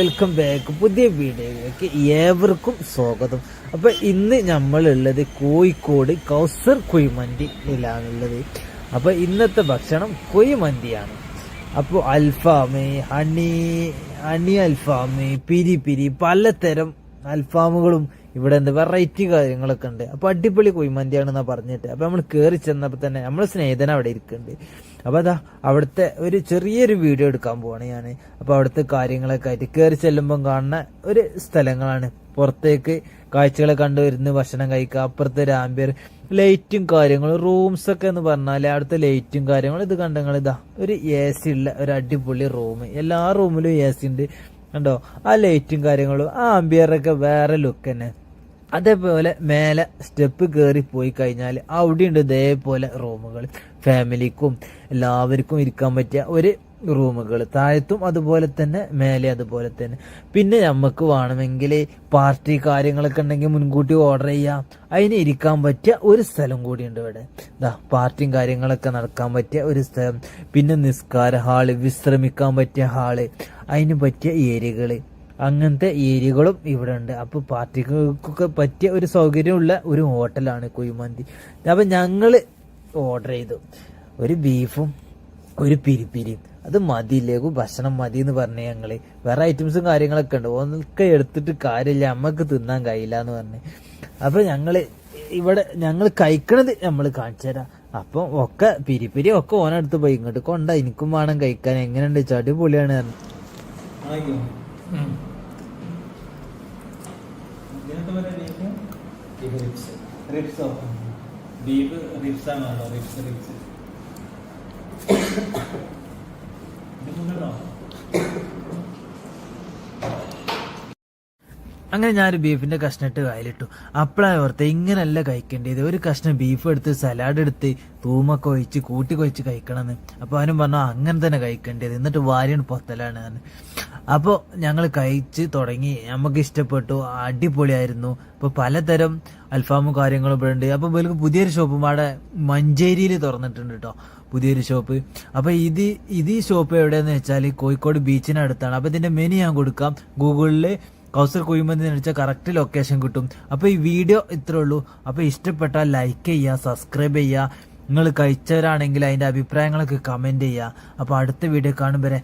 Welcome back പുതിയ വീഡിയോയിലേക്ക് ഏവർക്കും സ്വാഗതം. അപ്പൊ ഇന്ന് നമ്മളുള്ളത് കോഴിക്കോട് കൗസർ കുഴിമന്തിയിലാണുള്ളത്. അപ്പൊ ഇന്നത്തെ ഭക്ഷണം കുഴിമന്തിയാണ്. അപ്പോൾ അൽഫാമ് ഹണി ഹണി അൽഫാമ് പിരി പിരി പലതരം അൽഫാമുകളും ഇവിടെ ഉണ്ട്. വെറൈറ്റി കാര്യങ്ങളൊക്കെ ഉണ്ട്. അപ്പൊ അടിപൊളി കുഴിമന്തിയാണെന്നാ പറഞ്ഞിട്ട്. അപ്പൊ നമ്മൾ കയറി ചെന്നപ്പോൾ തന്നെ നമ്മളെ സ്നേഹിതൻ അവിടെ ഇരിക്കുന്നുണ്ട്. അപ്പൊ അതാ അവിടുത്തെ ഒരു ചെറിയൊരു വീഡിയോ എടുക്കാൻ പോവാണ് ഞാൻ അപ്പൊ അവിടുത്തെ കാര്യങ്ങളൊക്കെ ആയിട്ട് കയറി ചെല്ലുമ്പം കാണുന്ന ഒരു സ്ഥലങ്ങളാണ്. പുറത്തേക്ക് കാഴ്ചകളെ കണ്ടുവരുന്ന ഭക്ഷണം കഴിക്കുക അപ്പുറത്തെ ഒരു ലൈറ്റും കാര്യങ്ങളും റൂംസ് ഒക്കെ എന്ന് പറഞ്ഞാൽ അവിടുത്തെ ലൈറ്റും കാര്യങ്ങളും ഇത് കണ്ടങ്ങൾ ഇതാ ഒരു എ സി ഉള്ള ഒരു അടിപൊളി റൂം എല്ലാ റൂമിലും എ സി ഉണ്ട്. കണ്ടോ? ആ ലൈറ്റും കാര്യങ്ങളും ആ ആംബിയറൊക്കെ വേറെ ലുക്ക് തന്നെ. അതേപോലെ മേലെ സ്റ്റെപ്പ് കയറി പോയി കഴിഞ്ഞാൽ അവിടെ അവിടെയുണ്ട് ഇതേപോലെ റൂമുകൾ ഫാമിലിക്കും എല്ലാവർക്കും ഇരിക്കാൻ പറ്റിയ ഒരു റൂമുകൾ താഴത്തും അതുപോലെ തന്നെ മേലെ അതുപോലെ തന്നെ. പിന്നെ നമുക്ക് വേണമെങ്കിൽ പാർട്ടി കാര്യങ്ങളൊക്കെ ഉണ്ടെങ്കിൽ മുൻകൂട്ടി ഓർഡർ ചെയ്യാം. അതിന് ഇരിക്കാൻ പറ്റിയ ഒരു സ്ഥലം കൂടിയുണ്ട് ഇവിടെ. ഇതാ പാർട്ടിയും കാര്യങ്ങളൊക്കെ നടക്കാൻ പറ്റിയ ഒരു സ്ഥലം. പിന്നെ നിസ്കാര ഹാൾ വിശ്രമിക്കാൻ പറ്റിയ ഹാൾ. അതിന് പറ്റിയ ഏരിയകൾ. അങ്ങനത്തെ ഏരിയകളും ഇവിടെ ഉണ്ട്. അപ്പോൾ പാർട്ടികൾക്കൊക്കെ പറ്റിയ ഒരു സൗകര്യമുള്ള ഒരു ഹോട്ടലാണ് കുഴിമന്തി. അപ്പൊ ഞങ്ങൾ ഓർഡർ ചെയ്തു. ഒരു ബീഫും ഒരു പിരിപ്പിരിയും അത് മതിയില്ലേക്കു ഭക്ഷണം മതി എന്ന് പറഞ്ഞ ഞങ്ങൾ. വേറെ ഐറ്റംസും കാര്യങ്ങളൊക്കെ ഉണ്ട്. ഒന്നൊക്കെ എടുത്തിട്ട് കാര്യമില്ല. നമ്മക്ക് തിന്നാൻ കഴിയില്ല എന്ന് പറഞ്ഞ്. അപ്പൊ ഞങ്ങൾ ഇവിടെ ഞങ്ങൾ കഴിക്കണത് നമ്മൾ കാണിച്ചു തരാം. അപ്പം ഒക്കെ പിരിപ്പിരി ഒക്കെ ഓനടുത്ത് പോയി. ഇങ്ങോട്ട് കൊണ്ട എനിക്കും വേണം കഴിക്കാൻ. എങ്ങനെയുണ്ട്? ചടി പൊളിയാണ് പറഞ്ഞു ബീഫ് റിപ്സ് ആണല്ലോ റിപ്സ് റിപ്സ് അങ്ങനെ ഞാനൊരു കഷ്ണിട്ട് കായലിട്ടു അപ്പോഴാണ് ഓർത്ത് ഇങ്ങനല്ല കഴിക്കേണ്ടത് ഒരു കഷ്ണം ബീഫ് എടുത്ത് സലാഡ് എടുത്ത് തൂമൊക്കെ ഒഴിച്ച് കൂട്ടി കൊഴിച്ച് കഴിക്കണമെന്ന്. അപ്പൊ അവനും പറഞ്ഞു അങ്ങനെ തന്നെ കഴിക്കേണ്ടത് എന്നിട്ട് വാരിയാണ് പൊത്തലാണ് ഞാൻ അപ്പോൾ ഞങ്ങൾ കഴിച്ച് തുടങ്ങി. നമുക്ക് ഇഷ്ടപ്പെട്ടു. അടിപൊളിയായിരുന്നു. ഇപ്പോൾ പലതരം അൽഫാമും കാര്യങ്ങളും ഇവിടെ ഉണ്ട്. അപ്പോൾ ഇവർക്ക് പുതിയൊരു ഷോപ്പും അവിടെ മഞ്ചേരിയിൽ തുറന്നിട്ടുണ്ട് കേട്ടോ പുതിയൊരു ഷോപ്പ് അപ്പോൾ ഇത് ഇത് ഈ ഷോപ്പ് എവിടെയെന്ന് വെച്ചാൽ കോഴിക്കോട് ബീച്ചിനടുത്താണ്. അപ്പോൾ ഇതിന്റെ മെനു ഞാൻ കൊടുക്കാം. ഗൂഗിളിൽ കൗസർ കുഴിമന്തി വെച്ചാൽ കറക്റ്റ് ലൊക്കേഷൻ കിട്ടും. അപ്പോൾ ഈ വീഡിയോ ഇത്രേ ഉള്ളൂ. അപ്പോൾ ഇഷ്ടപ്പെട്ടാൽ ലൈക്ക് ചെയ്യുക സബ്സ്ക്രൈബ് ചെയ്യുക. നിങ്ങൾ കഴിച്ചവരാണെങ്കിൽ അതിന്റെ അഭിപ്രായങ്ങളൊക്കെ കമന്റ് ചെയ്യുക. അപ്പോൾ അടുത്ത വീഡിയോ കാണും വരെ